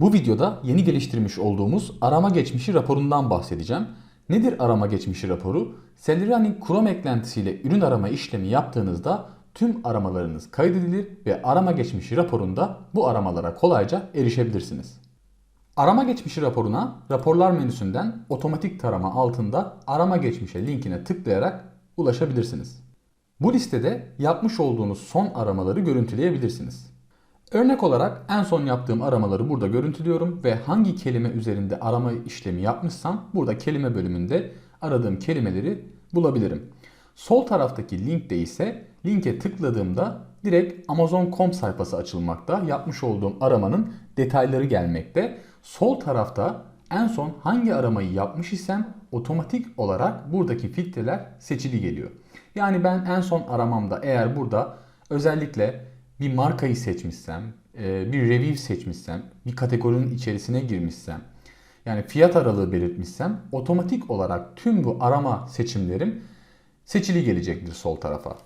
Bu videoda yeni geliştirmiş olduğumuz arama geçmişi raporundan bahsedeceğim. Nedir arama geçmişi raporu? Celery'nin Chrome eklentisiyle ürün arama işlemi yaptığınızda tüm aramalarınız kaydedilir ve arama geçmişi raporunda bu aramalara kolayca erişebilirsiniz. Arama geçmişi raporuna raporlar menüsünden otomatik tarama altında arama geçmişe linkine tıklayarak ulaşabilirsiniz. Bu listede yapmış olduğunuz son aramaları görüntüleyebilirsiniz. Örnek olarak en son yaptığım aramaları burada görüntülüyorum ve hangi kelime üzerinde arama işlemi yapmışsam burada kelime bölümünde aradığım kelimeleri bulabilirim. Sol taraftaki linkte ise linke tıkladığımda direkt Amazon.com sayfası açılmakta. Yapmış olduğum aramanın detayları gelmekte. Sol tarafta en son hangi aramayı yapmış isem otomatik olarak buradaki filtreler seçili geliyor. Yani ben en son aramamda eğer burada özellikle bir markayı seçmişsem, e, bir review seçmişsem, bir kategorinin içerisine girmişsem, yani fiyat aralığı belirtmişsem otomatik olarak tüm bu arama seçimlerim seçili gelecektir sol tarafa.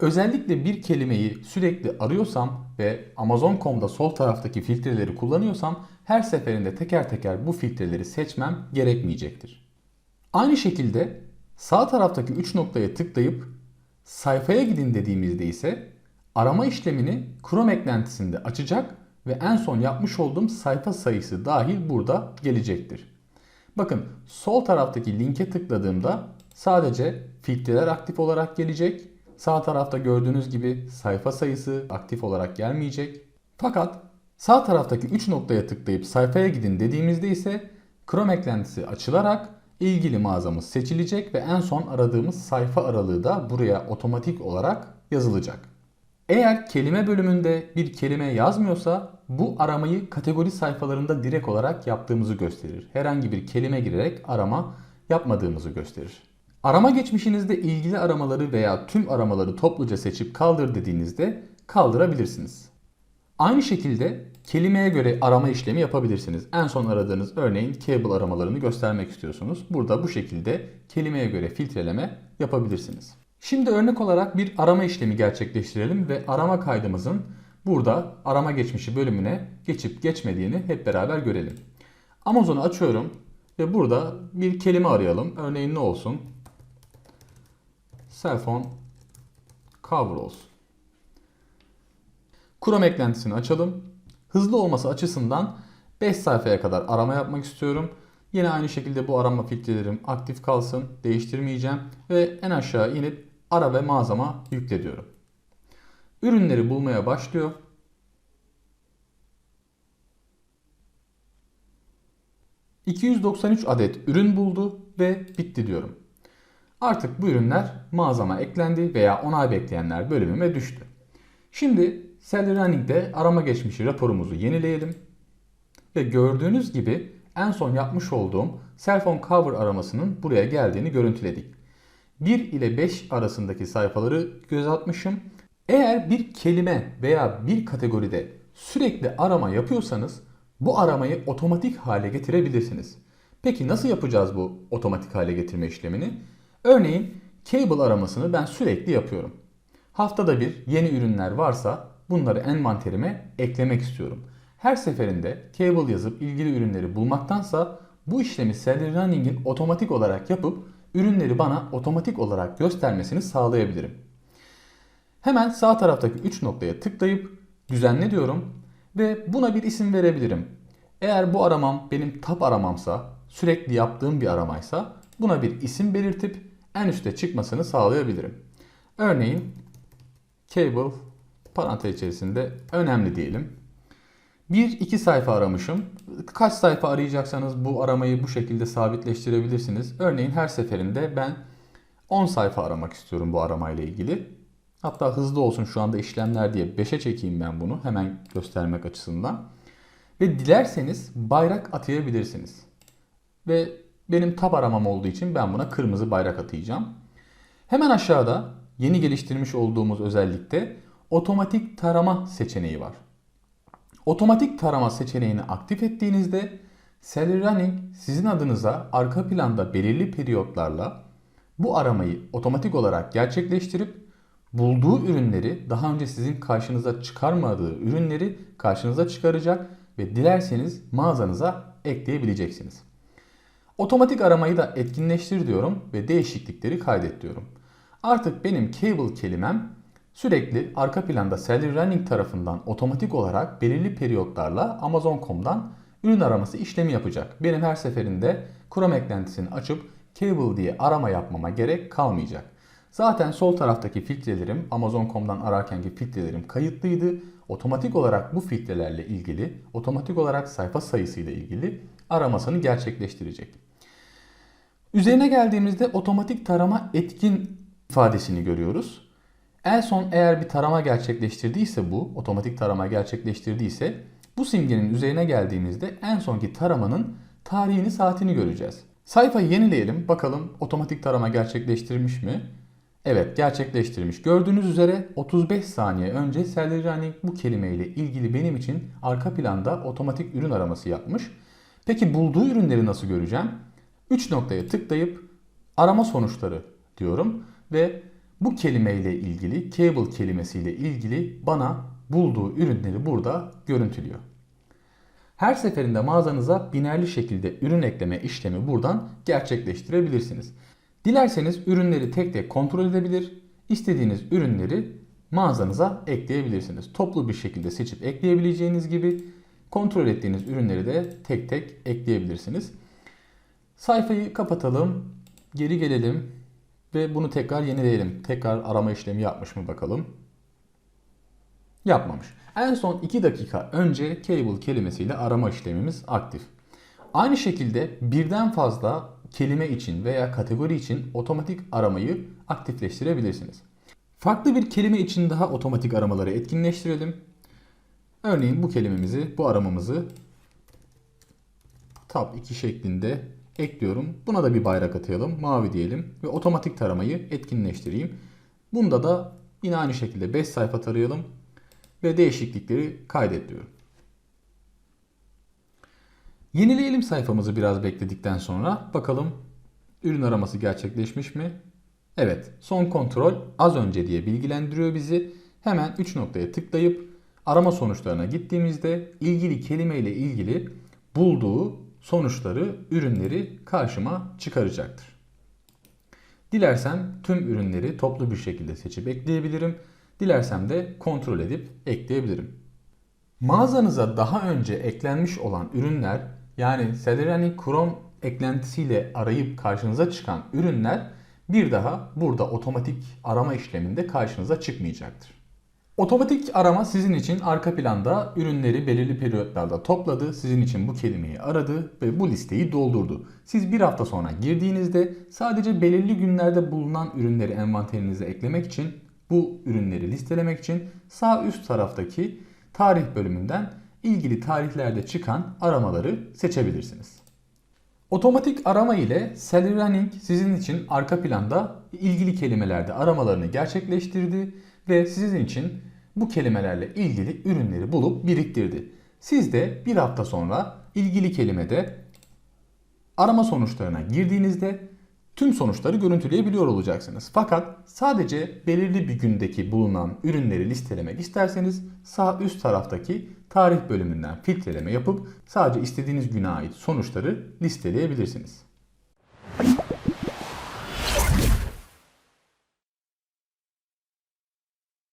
Özellikle bir kelimeyi sürekli arıyorsam ve Amazon.com'da sol taraftaki filtreleri kullanıyorsam her seferinde teker teker bu filtreleri seçmem gerekmeyecektir. Aynı şekilde sağ taraftaki 3 noktaya tıklayıp sayfaya gidin dediğimizde ise arama işlemini Chrome eklentisinde açacak ve en son yapmış olduğum sayfa sayısı dahil burada gelecektir. Bakın sol taraftaki linke tıkladığımda sadece filtreler aktif olarak gelecek. Sağ tarafta gördüğünüz gibi sayfa sayısı aktif olarak gelmeyecek. Fakat sağ taraftaki 3 noktaya tıklayıp sayfaya gidin dediğimizde ise Chrome eklentisi açılarak ilgili mağazamız seçilecek ve en son aradığımız sayfa aralığı da buraya otomatik olarak yazılacak. Eğer kelime bölümünde bir kelime yazmıyorsa bu aramayı kategori sayfalarında direkt olarak yaptığımızı gösterir. Herhangi bir kelime girerek arama yapmadığımızı gösterir. Arama geçmişinizde ilgili aramaları veya tüm aramaları topluca seçip kaldır dediğinizde kaldırabilirsiniz. Aynı şekilde kelimeye göre arama işlemi yapabilirsiniz. En son aradığınız örneğin cable aramalarını göstermek istiyorsunuz. Burada bu şekilde kelimeye göre filtreleme yapabilirsiniz. Şimdi örnek olarak bir arama işlemi gerçekleştirelim ve arama kaydımızın burada arama geçmişi bölümüne geçip geçmediğini hep beraber görelim. Amazon'u açıyorum ve burada bir kelime arayalım. Örneğin ne olsun? Cell phone cover olsun. Chrome eklentisini açalım. Hızlı olması açısından 5 sayfaya kadar arama yapmak istiyorum. Yine aynı şekilde bu arama filtrelerim aktif kalsın. Değiştirmeyeceğim. Ve en aşağı inip ara ve mağazama yükle diyorum. Ürünleri bulmaya başlıyor. ...293 adet ürün buldu ve bitti diyorum. Artık bu ürünler mağazama eklendi veya onay bekleyenler bölümüme düştü. Şimdi Seller Running'de arama geçmişi raporumuzu yenileyelim. Ve gördüğünüz gibi en son yapmış olduğum cell phone cover aramasının buraya geldiğini görüntüledik. 1 ile 5 arasındaki sayfaları göz atmışım. Eğer bir kelime veya bir kategoride sürekli arama yapıyorsanız bu aramayı otomatik hale getirebilirsiniz. Peki nasıl yapacağız bu otomatik hale getirme işlemini? Örneğin cable aramasını ben sürekli yapıyorum. Haftada bir yeni ürünler varsa bunları envanterime eklemek istiyorum. Her seferinde cable yazıp ilgili ürünleri bulmaktansa bu işlemi Seller Running'in otomatik olarak yapıp ürünleri bana otomatik olarak göstermesini sağlayabilirim. Hemen sağ taraftaki 3 noktaya tıklayıp düzenle diyorum ve buna bir isim verebilirim. Eğer bu aramam benim tap aramamsa, sürekli yaptığım bir aramaysa buna bir isim belirtip en üste çıkmasını sağlayabilirim. Örneğin cable parantez içerisinde önemli diyelim. Bir iki sayfa aramışım. Kaç sayfa arayacaksanız bu aramayı bu şekilde sabitleştirebilirsiniz. Örneğin her seferinde ben 10 sayfa aramak istiyorum bu aramayla ilgili. Hatta hızlı olsun şu anda işlemler diye 5'e çekeyim ben bunu hemen göstermek açısından. Ve dilerseniz bayrak atayabilirsiniz. Ve benim tab aramam olduğu için ben buna kırmızı bayrak atayacağım. Hemen aşağıda yeni geliştirmiş olduğumuz özellikte otomatik tarama seçeneği var. Otomatik tarama seçeneğini aktif ettiğinizde Cell Running sizin adınıza arka planda belirli periyotlarla bu aramayı otomatik olarak gerçekleştirip bulduğu ürünleri daha önce sizin karşınıza çıkarmadığı ürünleri karşınıza çıkaracak ve dilerseniz mağazanıza ekleyebileceksiniz. Otomatik aramayı da etkinleştir diyorum ve değişiklikleri kaydet diyorum. Artık benim cable kelimem sürekli arka planda Celery Running tarafından otomatik olarak belirli periyotlarla Amazon.com'dan ürün araması işlemi yapacak. Benim her seferinde Chrome eklentisini açıp cable diye arama yapmama gerek kalmayacak. Zaten sol taraftaki filtrelerim Amazon.com'dan ararkenki filtrelerim kayıtlıydı. Otomatik olarak bu filtrelerle ilgili, otomatik olarak sayfa sayısıyla ilgili aramasını gerçekleştirecek. Üzerine geldiğimizde otomatik tarama etkin ifadesini görüyoruz. En son eğer bir tarama gerçekleştirdiyse bu, otomatik tarama gerçekleştirdiyse bu simgenin üzerine geldiğimizde en sonki taramanın tarihini, saatini göreceğiz. Sayfayı yenileyelim. Bakalım otomatik tarama gerçekleştirmiş mi? Evet gerçekleştirmiş. Gördüğünüz üzere 35 saniye önce Running bu kelimeyle ilgili benim için arka planda otomatik ürün araması yapmış. Peki bulduğu ürünleri nasıl göreceğim? 3 noktaya tıklayıp arama sonuçları diyorum ve bu kelimeyle ilgili, cable kelimesiyle ilgili bana bulduğu ürünleri burada görüntülüyor. Her seferinde mağazanıza binerli şekilde ürün ekleme işlemi buradan gerçekleştirebilirsiniz. Dilerseniz ürünleri tek tek kontrol edebilir, istediğiniz ürünleri mağazanıza ekleyebilirsiniz. Toplu bir şekilde seçip ekleyebileceğiniz gibi kontrol ettiğiniz ürünleri de tek tek ekleyebilirsiniz. Sayfayı kapatalım, geri gelelim ve bunu tekrar yenileyelim. Tekrar arama işlemi yapmış mı bakalım. Yapmamış. En son 2 dakika önce cable kelimesiyle arama işlemimiz aktif. Aynı şekilde birden fazla kelime için veya kategori için otomatik aramayı aktifleştirebilirsiniz. Farklı bir kelime için daha otomatik aramaları etkinleştirelim. Örneğin bu kelimemizi, bu aramamızı tab 2 şeklinde ekliyorum. Buna da bir bayrak atayalım. Mavi diyelim ve otomatik taramayı etkinleştireyim. Bunda da yine aynı şekilde 5 sayfa tarayalım ve değişiklikleri kaydet diyorum. Yenileyelim sayfamızı biraz bekledikten sonra bakalım ürün araması gerçekleşmiş mi? Evet, son kontrol az önce diye bilgilendiriyor bizi. Hemen 3 noktaya tıklayıp arama sonuçlarına gittiğimizde ilgili kelime ile ilgili bulduğu sonuçları, ürünleri karşıma çıkaracaktır. Dilersem tüm ürünleri toplu bir şekilde seçip ekleyebilirim. Dilersem de kontrol edip ekleyebilirim. Mağazanıza daha önce eklenmiş olan ürünler yani Celery Chrome eklentisiyle arayıp karşınıza çıkan ürünler bir daha burada otomatik arama işleminde karşınıza çıkmayacaktır. Otomatik arama sizin için arka planda ürünleri belirli periyotlarda topladı, sizin için bu kelimeyi aradı ve bu listeyi doldurdu. Siz bir hafta sonra girdiğinizde sadece belirli günlerde bulunan ürünleri envanterinize eklemek için, bu ürünleri listelemek için sağ üst taraftaki tarih bölümünden ilgili tarihlerde çıkan aramaları seçebilirsiniz. Otomatik arama ile Celery Running sizin için arka planda ilgili kelimelerde aramalarını gerçekleştirdi ve sizin için bu kelimelerle ilgili ürünleri bulup biriktirdi. Siz de bir hafta sonra ilgili kelimede arama sonuçlarına girdiğinizde tüm sonuçları görüntüleyebiliyor olacaksınız. Fakat sadece belirli bir gündeki bulunan ürünleri listelemek isterseniz sağ üst taraftaki tarih bölümünden filtreleme yapıp sadece istediğiniz güne ait sonuçları listeleyebilirsiniz.